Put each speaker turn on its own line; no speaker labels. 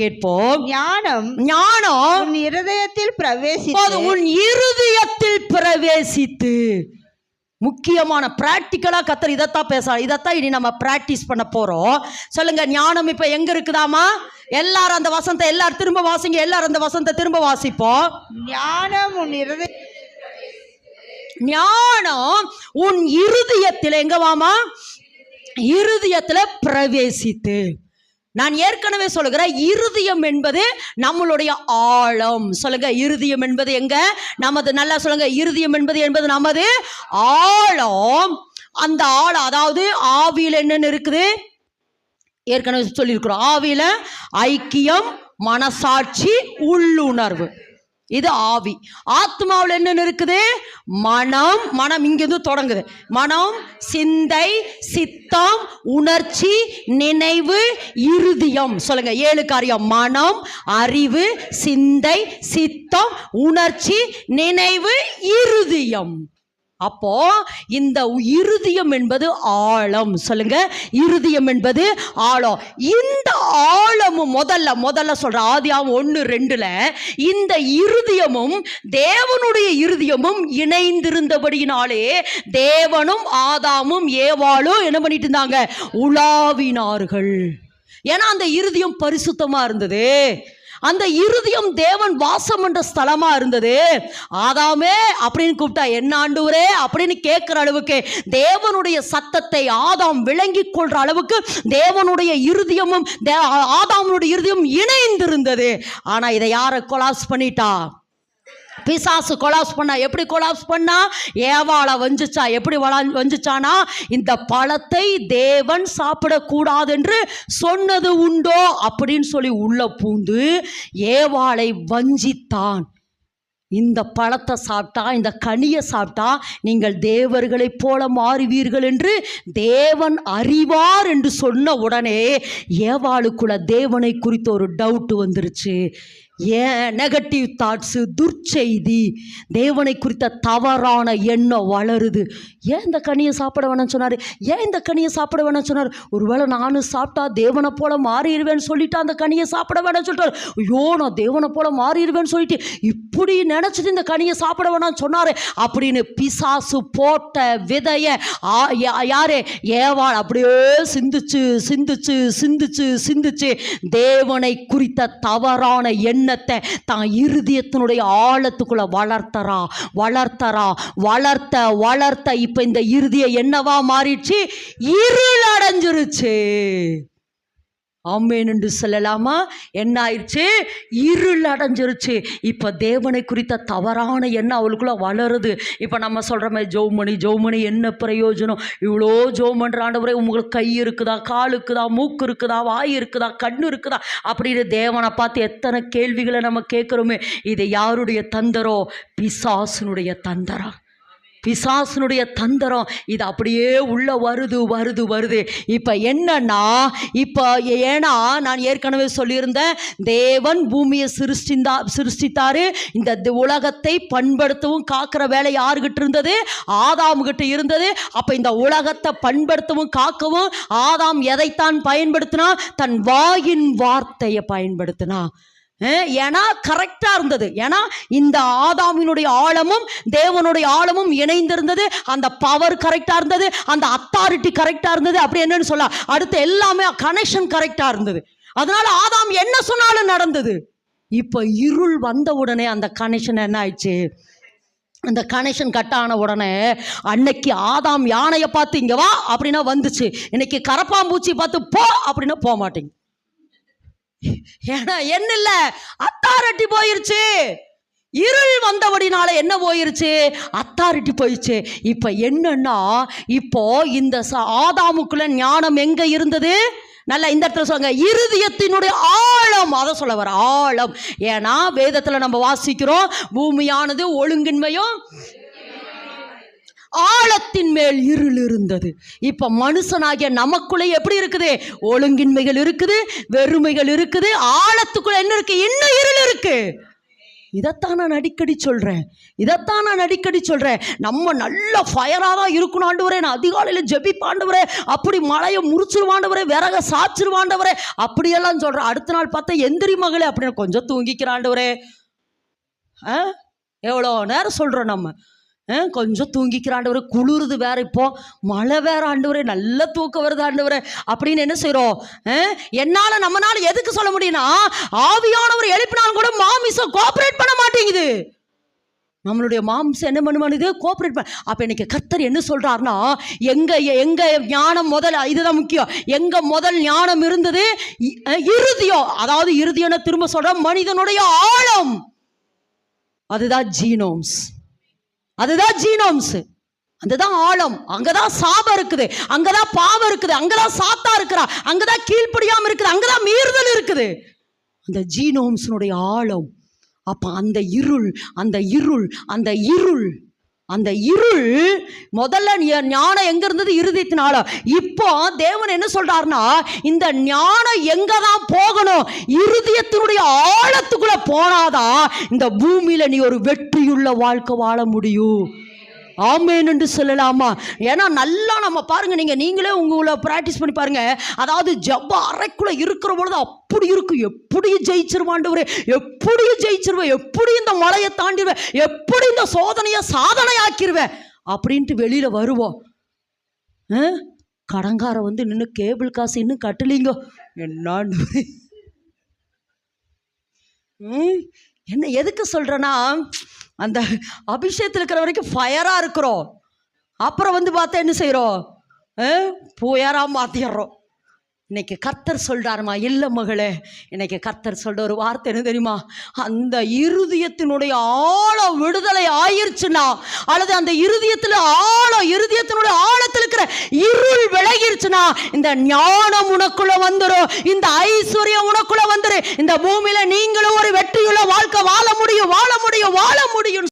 கேட்போம்.
ஞானம்
ஞானம்
உன் இருதயத்தில் பிரவேசித்து
உன் இருதயத்தில் பிரவேசித்து. முக்கியமான பிராக்டிக்கலா கத்தர் இதைத்தான் பேச இதைத்தான் இனி நம்ம பிராக்டிஸ் பண்ண போறோம். சொல்லுங்க ஞானம் இப்ப எங்க இருக்குதாமா எல்லாரும் அந்த வசந்த எல்லாரும் திரும்ப வாசிங்க. எல்லாரும் அந்த வசந்த திரும்ப வாசிப்போம்.
ஞானம் உன் இருதய
ஞானம் உன் இருதயத்தில் எங்க வாமா இருதயத்துல பிரவேசித்து. நான் ஏற்கனவே சொல்லுகிறேன் இருதயம் என்பது நம்மளுடைய ஆழம். சொல்லுங்க இருதயம் என்பது எங்க? நமது நல்லா சொல்லுங்க இருதயம் என்பது என்பது நமது ஆழம். அந்த ஆழம் அதாவது ஆவியில் என்னென்ன இருக்குது? ஏற்கனவே சொல்லியிருக்கிறோம் ஆவியில் ஐக்கியம் மனசாட்சி உள்ளுணர்வு. இது ஆவி. ஆத்மாவில் என்னென்ன இருக்குது? மனம். மனம் இங்கிருந்து தொடங்குது. மனம் சிந்தை சித்தம் உணர்ச்சி நினைவு இருதியம். சொல்லுங்க. ஏழு காரியம். மனம் அறிவு சிந்தை சித்தம் உணர்ச்சி நினைவு இருதியம். அப்போ இந்த இருதயம் என்பது ஆழம். சொல்லுங்க. இருதயம் என்பது ஆழம். இந்த ஆழமும் முதல்ல முதல்ல சொல்ற ஆதியாம் ஒன்று ரெண்டுல இந்த இருதயமும் தேவனுடைய இருதயமும் இணைந்திருந்தபடியினாலே தேவனும் ஆதாமும் ஏவாளும் என்ன பண்ணிட்டு இருந்தாங்க? உலாவினார்கள். ஏன்னா அந்த இருதயம் பரிசுத்தமா இருந்தது. அந்த இருதயம் தேவன் வாசம் என்ற ஸ்தலமா இருந்தது. ஆதாமே அப்படின்னு கூப்பிட்டா என்ன ஆண்டவரே? அப்படின்னு கேட்கிற அளவுக்கு தேவனுடைய சத்தத்தை ஆதாம் விளங்கி கொள்ற அளவுக்கு தேவனுடைய இருதயமும் ஆதாமனுடைய இருதயம் இணைந்திருந்தது. ஆனா இதை யாரை கொலாஸ் பண்ணிட்டா? பிசாசு கொலாப்ஸ் பண்ணா எப்படி கொலாப்ஸ் பண்ணா? ஏவாளை வஞ்சிச்சா எப்படி வளா- வஞ்சிச்சானா? இந்த பழத்தை தேவன் சாப்பிடக்கூடாது என்று சொன்னது உண்டோ? அப்படின்னு சொல்லி உள்ள பூந்து ஏவாளை வஞ்சித்தான். இந்த பழத்தை சாப்பிட்டா இந்த கனியை சாப்பிட்டா நீங்கள் தேவர்களைப் போல மாறுவீர்கள் என்று தேவன் அறிவார் என்று சொன்ன உடனே ஏவாளுக்குள்ள தேவனை குறித்த ஒரு டவுட் வந்துருச்சு. ஏன் நெகட்டிவ் தாட்ஸு துர்ச்செய்தி தேவனை குறித்த தவறான எண்ணம் வளருது. ஏன் இந்த கனியை சாப்பிட வேணாம்னு சொன்னார்? ஏன் இந்த கனியை சாப்பிட வேணாம்னு சொன்னார்? ஒருவேளை நானும் சாப்பிட்டா தேவனை போல மாறிடுவேன்னு சொல்லிட்டு அந்த கனியை சாப்பிட வேணாம்னு சொல்லிட்டார். ஐயோ நான் தேவனை போல மாறிடுவேன்னு சொல்லிட்டு இப்படி நினச்சிட்டு இந்த கனியை சாப்பிட வேணாம்னு சொன்னார் அப்படின்னு பிசாசு போட்ட விதைய ஆ- யா- யாரு? ஏவாள் அப்படியே சிந்திச்சு சிந்திச்சு சிந்திச்சு சிந்திச்சு தேவனை குறித்த தவறான எண்ணத்தை தான் இருதயத்தினுடைய ஆழத்துக்குள்ள வளர்த்தரா வளர்த்தரா வளர்த்த வளர்த்த. இப்போ இந்த இருதயம் என்னவா மாறிடுச்சு? இருள் அடைஞ்சிருச்சு ஆமேன் என்று சொல்லலாமா? என்ன ஆயிடுச்சு இருள் அடைஞ்சிருச்சு. இப்போ தேவனை குறித்த தவறான எண்ணம் அவளுக்குள்ள வளருது. இப்போ நம்ம சொல்கிற மாதிரி ஜோமணி ஜோமணி என்ன பிரயோஜனம்? இவ்வளோ ஜோமன்ற ஆண்டவரே உங்களுக்கு கை இருக்குதா? கால் இருக்குதா? மூக்கு இருக்குதா? வாய் இருக்குதா? கண் இருக்குதா? அப்படின்னு தேவனை பார்த்து எத்தனை கேள்விகளை நம்ம கேட்குறோமே. இது யாருடைய தந்தரோ? பிசாசுனுடைய தந்தரா. பிசாசனுடைய தந்திரம் இது அப்படியே உள்ள வருது வருது வருது. இப்போ என்னன்னா இப்போ ஏன்னா நான் ஏற்கனவே சொல்லியிருந்தேன் தேவன் பூமியை சிருஷ்டிந்தா சிருஷ்டித்தாரு. இந்த உலகத்தை பண்படுத்தவும் காக்கிற வேலை யாருக்கிட்ட இருந்தது? ஆதாமுகிட்ட இருந்தது. அப்போ இந்த உலகத்தை பண்படுத்தவும் காக்கவும் ஆதாம் எதைத்தான் பயன்படுத்தினா? தன் வாயின் வார்த்தையை பயன்படுத்தினா. ஏன்னா கரெக்டாக இருந்தது. ஏன்னா இந்த ஆதாமினுடைய ஆழமும் தேவனுடைய ஆழமும் இணைந்திருந்தது. அந்த பவர் கரெக்டாக இருந்தது. அந்த அத்தாரிட்டி கரெக்டாக இருந்தது. அப்படி என்னன்னு சொல்ல அடுத்து எல்லாமே கனெக்ஷன் கரெக்டாக இருந்தது. அதனால ஆதாம் என்ன சொன்னாலும் நடந்தது. இப்போ இருள் வந்த உடனே அந்த கனெக்ஷன் என்ன ஆயிடுச்சு? அந்த கனெக்ஷன் கட் ஆன உடனே அன்னைக்கு ஆதாம் யானையை பார்த்து இங்கே வா அப்படின்னா வந்துச்சு. இன்னைக்கு கரப்பாம்பூச்சி பார்த்து போ அப்படின்னா போக மாட்டேங்க ஏன்னா என்ன இல்லை அத்தாரிட்டி போயிருச்சு. இருள் வந்தபடினால என்ன போயிருச்சு? அத்தாரிட்டி போயிடுச்சு இப்போ என்னன்னா இப்போ இந்த ஆதாமுக்குள்ள ஞானம் எங்க இருந்தது? நல்லா இந்த இடத்துல சொல்லுங்க. இருதயத்தினுடைய ஆழம். அதை சொல்ல வர ஆழம். ஏன்னா வேதத்தில் நம்ம வாசிக்கிறோம் பூமியானது ஒழுங்கின்மையும் ஆழத்தின் மேல் இருள் இருந்தது. இப்ப மனுஷனாகிய நமக்குள்ளே எப்படி இருக்குது? ஒழுங்கின்மைகள் இருக்குது வெறுமைகள் இருக்குது ஆழத்துக்குள்ள என்ன இருக்கு? இன்னும் இருள் இருக்கு. இதைத்தான் நான் அடிக்கடி சொல்கிறேன் இதைத்தான் நான் அடிக்கடி சொல்கிறேன் நம்ம நல்ல ஃபயராக தான் இருக்கணும் ஆண்டவரே. நான் அதிகாலையில் ஜெபிப்பாண்டவரே அப்படி மழையை முறிச்சிருவாண்டவரே விறக சாச்சிருவாண்டவரே அப்படியெல்லாம் சொல்கிறேன் அடுத்த நாள் பார்த்தா எந்திரி மகளே அப்படின்னு கொஞ்சம் தூங்கிக்கிறாண்டவரே ஆ? எவ்வளோ நேரம் சொல்கிறோம் நம்ம? ஆ, கொஞ்சம் தூங்கிக்கிறாண்டவரே குளிருது வேற இப்போ. மழை வேற ஆண்டவரே நல்ல தூக்கம் வருது ஆண்டவரே. அப்படின்னு என்ன செய்கிறோம் என்னால நம்மனால எதுக்கு சொல்ல முடியும்னா ஆவியானவர் எழுப்பினாலும் கூட மாமிசம் கோஆப்ரேட் பண்ண மாட்டேங்குது. நம்மளுடைய மாம்சம் என்ன பண்ணுமானுது கோஆப்ரேட் பண்ண அப்போ இன்னைக்கு கத்தர் என்ன சொல்கிறாருன்னா எங்கள் எங்கள் ஞானம் முதல் இதுதான் முக்கியம். எங்கள் முதல் ஞானம் இருந்தது இ- அதாவது இருதயம்னு திரும்ப சொல்கிற மனிதனுடைய ஆழம். அதுதான் ஜீனோம்ஸ். அதுதான் ஜீனோம்ஸ். அதுதான் ஆழம். அங்கதான் சாபம் இருக்குது. அங்கதான் பாவம் இருக்குது. அங்கதான் சாத்தா இருக்கிறா. அங்கதான் கீழ்ப்படியாம இருக்குது. அங்கதான் மீறுதல் இருக்குது. அந்த ஜீனோம்ஸினுடைய ஆழம். அப்ப அந்த இருள் அந்த இருள் அந்த இருள் அந்த இருள் முதல்ல ஞானம் எங்க இருந்தது இருதயத்தினால. இப்போ தேவன் என்ன சொல்றாருன்னா இந்த ஞானம் எங்க தான் போகணும் இருதயத்தினுடைய ஆழத்துக்குள்ள போனாதான் இந்த பூமியில நீ ஒரு வெற்றியுள்ள வாழ்க்கை வாழ முடியும். ஆமேன் என்று சொல்லலாமா? ஏன்னா நல்லா நம்ம பாருங்க நீங்க நீங்களே உங்களை ப்ராக்டிஸ் பண்ணி பாருங்க. அதாவது ஜப்ப அரைக்குள்ள இருக்கிற பொழுது அப்படி இருக்கும் எப்படி ஜெயிச்சிருவாண்டவரே எப்படி ஜெயிச்சிருவேன் எப்படி இந்த மலையை தாண்டிடுவேன் எப்படி இந்த சோதனையை சாதனை அப்படின்ட்டு வெளியில வருவோம். கடங்கார வந்து நின்று கேபிள் காசு இன்னும் கட்டலீங்க. என்னான்னு என்ன எதுக்கு சொல்கிறேன்னா அந்த அபிஷேகத்தில் இருக்கிற வரைக்கும் ஃபயராக இருக்கிறோம். அப்புறம் வந்து பார்த்தா என்ன செய்கிறோம் புயராக மாற்றிடுறோம் இன்னைக்கு கர்த்தர் சொல்கிறாருமா இல்லை மகளே. இன்னைக்கு கர்த்தர் சொல்கிற ஒரு வார்த்தை என்ன தெரியுமா? அந்த இருதயத்தினுடைய ஆழம் விடுதலை ஆயிருச்சுன்னா அல்லது அந்த இருதயத்தில் ஆழம் இருதயத்தினுடைய ஆழம் இருள் விலகிருச்சுன்னா இந்த ஞானம் உனக்குள்ள வந்துடும் இந்த ஐஸ்வர்யம் உனக்குள்ள வந்துடும் இந்த பூமியில நீங்களும் ஒரு வெற்றியுள்ள வாழ்க்கை வாழ முடியும் வாழ முடியும் வாழ முடியும்